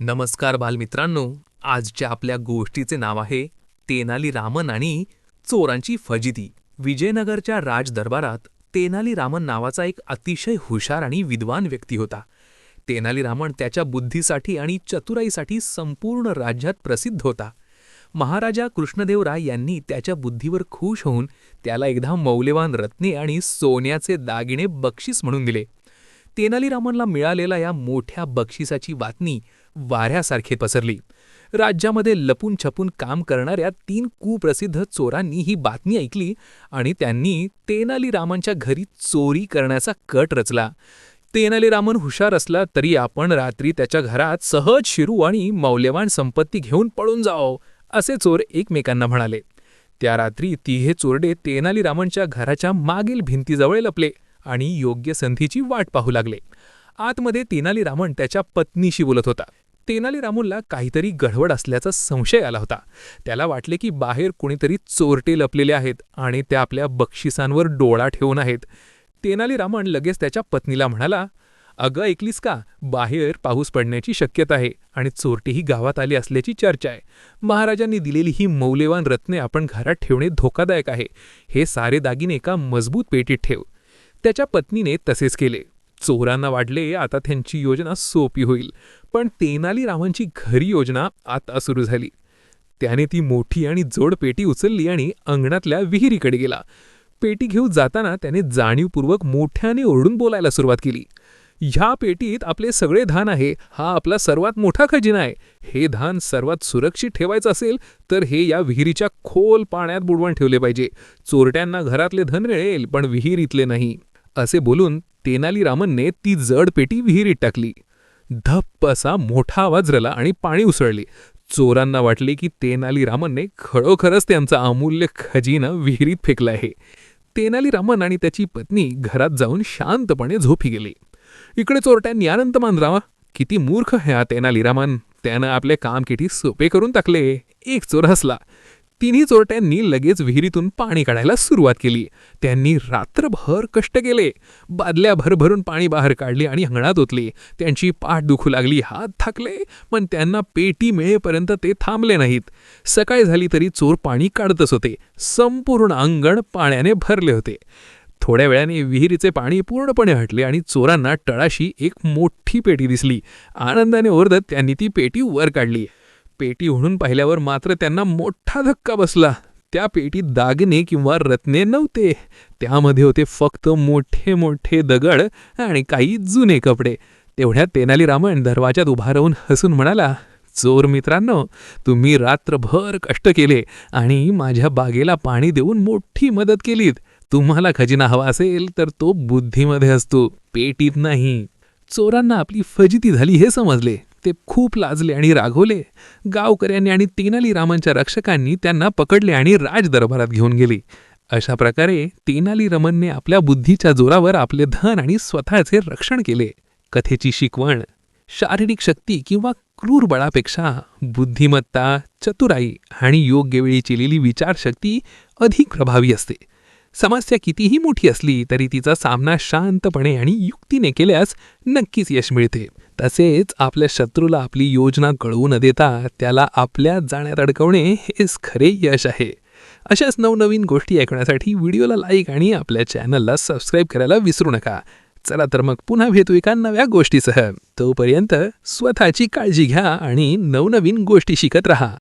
नमस्कार बालमित्रांनो आजच्या आपल्या गोष्टीचे नाव आहे तेनाली रामन आणि चोरांची फजिती. विजयनगरच्या राजदरबारात तेनाली रामन नावाचा एक अतिशय हुशार आणि विद्वान व्यक्ती होता. तेनाली रामन त्याच्या बुद्धीसाठी आणि चतुराईसाठी संपूर्ण राज्यात प्रसिद्ध होता. महाराजा कृष्णदेवराय यांनी त्याच्या बुद्धीवर खुश होऊन त्याला एकदा मौल्यवान रत्ने आणि सोन्याचे दागिने बक्षीस म्हणून दिले. तेनालीरामनला मिळालेल्या या मोठ्या बक्षिसाची बातमी वाऱ्यासारखे पसरली. राज्यामध्ये लपून छपून काम करणाऱ्या तीन कुप्रसिद्ध चोरांनी ही बातमी ऐकली आणि त्यांनी तेनालीरामनच्या घरी चोरी करण्याचा कट रचला. तेनालीरामन हुशार असला तरी आपण रात्री त्याच्या घरात सहज शिरू आणि मौल्यवान संपत्ती घेऊन पळून जाओ असे चोर एकमेकांना म्हणाले. त्या रात्री तिघे चोरडे तेनालीरामनच्या घराच्या मागील भिंतीजवळ लपले. आणि योग्य संधीची वाट पाहू लागले. आतमध्ये तेनालीरामन त्याच्या पत्नीशी बोलत होता. तेनालीरामनला काहीतरी गडबड असल्याचा संशय आला होता. त्याला वाटले की बाहेर कोणीतरी चोरटे लपलेले आहेत आणि त्या आपल्या बक्षिसांवर डोळा ठेवून आहेत. तेनालीरामन लगेच त्याच्या पत्नीला म्हणाला अगं ऐकलीस का? बाहेर पाऊस पडण्याची शक्यता आहे आणि चोरटीही गावात आली असल्याची चर्चा आहे. महाराजांनी दिलेली ही मौल्यवान रत्ने आपण घरात ठेवणे धोकादायक आहे. हे सारे दागिने एका मजबूत पेटीत ठेव. त्याच्या पत्नीने तसेच केले. चोरांना वाटले आता त्यांची योजना सोपी होईल. पण तेनाली रामांची योजना आता सुरू झाली. त्याने ती मोठी आणि जोड पेटी उचलली आणि अंगणातल्या विहिरीकडे गेला. पेटी घेऊन जाताना त्याने जाणीवपूर्वक मोठ्याने ओरडून बोलायला सुरुवात केली. ह्या पेटीत आपले सगळे धान आहे. हा आपला सर्वात मोठा खजिना आहे. हे धान सर्वात सुरक्षित ठेवायचं असेल तर हे या विहिरीच्या खोल पाण्यात बुडवून ठेवले पाहिजे. चोरट्यांना घरातले धन मिळेल पण विहिरीतले नाही. असे बोलून तेनालीरामनने ती जड पेटी विहिरीत टाकली. धप्प असा मोठा आवाज रला आणि पाणी उसळले. चोरांना वाटले की तेनालीरामनने खरोखरच त्यांचा अमूल्य खजिना विहिरीत फेकला आहे. तेनालीरामन आणि त्याची पत्नी घरात जाऊन शांतपणे झोपी गेली. इकडे चोरट्यांनी अनंत मानरावा. किती मूर्ख ह्या तेनालीरामन. त्यानं आपले काम किती सोपे करून टाकले. एक चोर हसला. तिन्ही चोरट्यांनी लगेच विहिरीतून पाणी काढायला सुरुवात केली. त्यांनी रात्रभर कष्ट केले. बादल्या भरभरून पाणी बाहेर काढले आणि अंगणात ओतले. त्यांची पाठ दुखू लागली हात थाकले पण त्यांना पेटी मिळेपर्यंत ते थांबले नाहीत. सकाळी झाली तरी चोर पाणी काढतच होते. संपूर्ण अंगण पाण्याने भरले होते. थोड्या वेळाने विहिरीचे पाणी पूर्णपणे हटले आणि चोरांना तळाशी एक मोठी पेटी दिसली. आनंदाने ओरदत त्यांनी ती पेटी वर काढली. पेटी म्हणून पाहिल्यावर मात्र त्यांना मोठा धक्का बसला. त्या पेटीत दागिने किंवा रत्ने नव्हते. त्यामध्ये होते फक्त मोठे मोठे दगड आणि काही जुने कपडे. तेवढ्यात तेनालीरामन दरवाजात उभा राहून हसून म्हणाला चोर मित्रांनो तुम्ही रात्रभर कष्ट केले आणि माझ्या बागेला पाणी देऊन मोठी मदत केलीत. तुम्हाला खजिना हवा असेल तर तो बुद्धीमध्ये असतो पेटीत नाही. चोरांना आपली फजिती झाली हे समजले. ते खूप लाजले आणि रागवले. गावकऱ्यांनी आणि तेनाली रामांच्या रक्षकांनी त्यांना पकडले आणि राजदरबारात घेऊन गेले. अशा प्रकारे तेनाली रमनने आपल्या बुद्धीच्या जोरावर आपले धन आणि स्वतःचे रक्षण केले. कथेची शिकवण शारीरिक शक्ती किंवा क्रूर बळापेक्षा बुद्धिमत्ता चतुराई आणि योग्य वेळी केलेली विचारशक्ती अधिक प्रभावी असते. समस्या कितीही मोठी असली तरी तिचा सामना शांतपणे आणि युक्तीने केल्यास नक्कीच यश मिळते. तसेच आपल्या शत्रूला आपली योजना कळवू न देता त्याला आपल्या जाण्यात अडकवणे हेच खरे यश आहे. अशाच नवनवीन गोष्टी ऐकण्यासाठी व्हिडिओला लाईक आणि आपल्या चॅनलला सबस्क्राईब करायला विसरू नका. चला तर मग पुन्हा भेटू एका नव्या गोष्टीसह. तोपर्यंत स्वतःची काळजी घ्या आणि नवनवीन गोष्टी शिकत राहा.